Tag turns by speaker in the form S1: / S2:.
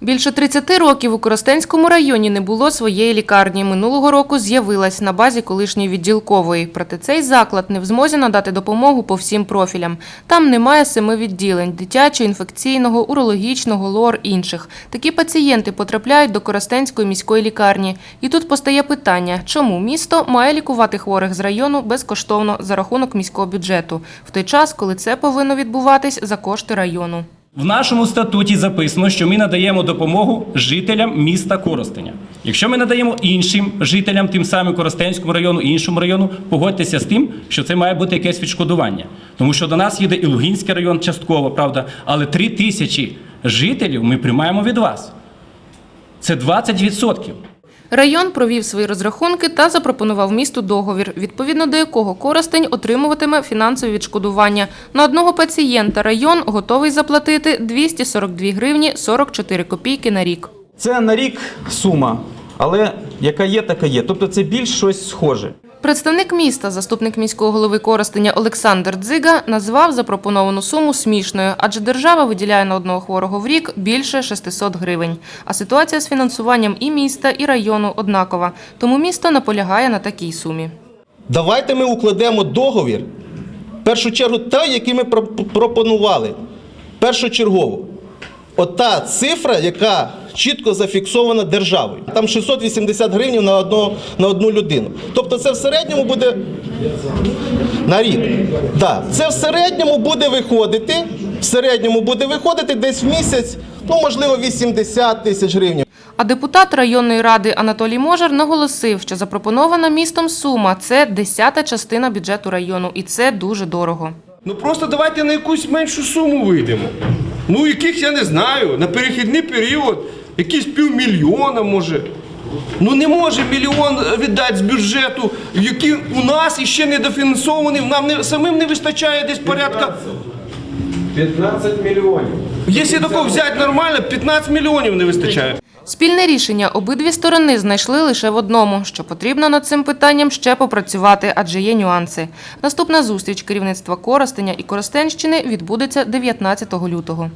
S1: Більше 30 років у Коростенському районі не було своєї лікарні. Минулого року з'явилась на базі колишньої відділкової. Проте цей заклад не в змозі надати допомогу по всім профілям. Там немає семи відділень – дитячого, інфекційного, урологічного, лор, інших. Такі пацієнти потрапляють до Коростенської міської лікарні. І тут постає питання, чому місто має лікувати хворих з району безкоштовно за рахунок міського бюджету, в той час, коли це повинно відбуватись за кошти району.
S2: В нашому статуті записано, що ми надаємо допомогу жителям міста Коростеня. Якщо ми надаємо іншим жителям, тим самим Коростенському району іншому району, погодьтеся з тим, що це має бути якесь відшкодування. Тому що до нас їде і Лугінський район частково, правда, але три тисячі жителів ми приймаємо від вас. Це 20%.
S1: Район провів свої розрахунки та запропонував місту договір, відповідно до якого Коростень отримуватиме фінансові відшкодування. На одного пацієнта район готовий заплатити 242 гривні 44 копійки на рік.
S3: Це на рік сума, але яка є, така є. Тобто це більш щось схоже.
S1: Представник міста, заступник міського голови Коростеня Олександр Дзига, назвав запропоновану суму смішною, адже держава виділяє на одного хворого в рік більше 600 гривень. А ситуація з фінансуванням і міста, і району однакова. Тому місто наполягає на такій сумі.
S4: Давайте ми укладемо договір, в першу чергу той, який ми про- пропонували. Першочергово. Ота цифра, яка чітко зафіксована державою. Там 680 гривень на, одного, на одну людину. Тобто це в середньому буде на рік. Да. Це в середньому буде виходити. В середньому буде виходити десь в місяць, ну можливо, 80 тисяч гривень.
S1: А депутат районної ради Анатолій Можар наголосив, що запропонована містом сума це десята частина бюджету району, і це дуже дорого.
S5: Ну просто давайте на якусь меншу суму вийдемо. Ну, яких я не знаю, на перехідний період, якісь півмільйона може. Ну не може мільйон віддати з бюджету, який у нас іще не дофінансований, нам не, самим не вистачає десь порядка.
S6: 15 мільйонів.
S5: Якщо такого взяти нормально, 15 мільйонів не вистачає.
S1: Спільне рішення обидві сторони знайшли лише в одному, що потрібно над цим питанням ще попрацювати, адже є нюанси. Наступна зустріч керівництва Коростеня і Коростенщини відбудеться 19 лютого.